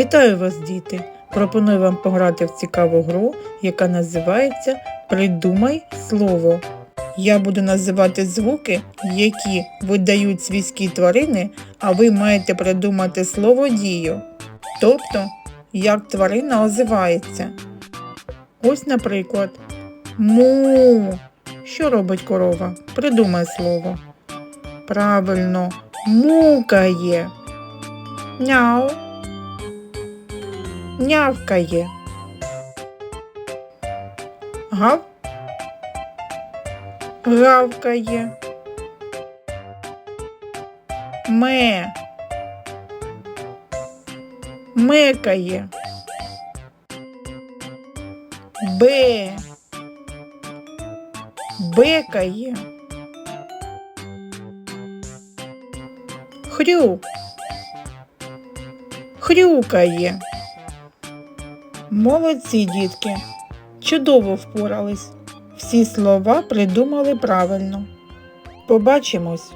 Вітаю вас, діти! Пропоную вам пограти в цікаву гру, яка називається Придумай слово. Я буду називати звуки, які видають свійські тварини, а ви маєте придумати слово дію. Тобто, як тварина озивається. Ось, наприклад, му. Що робить корова? Придумай слово. Правильно, мукає. Няу. Нявкає. Гав. Гавкає. Ме. Мекає. Бе. Бекає. Хрю. Хрюкає. Молодці, дітки. Чудово впорались. Всі слова придумали правильно. Побачимось!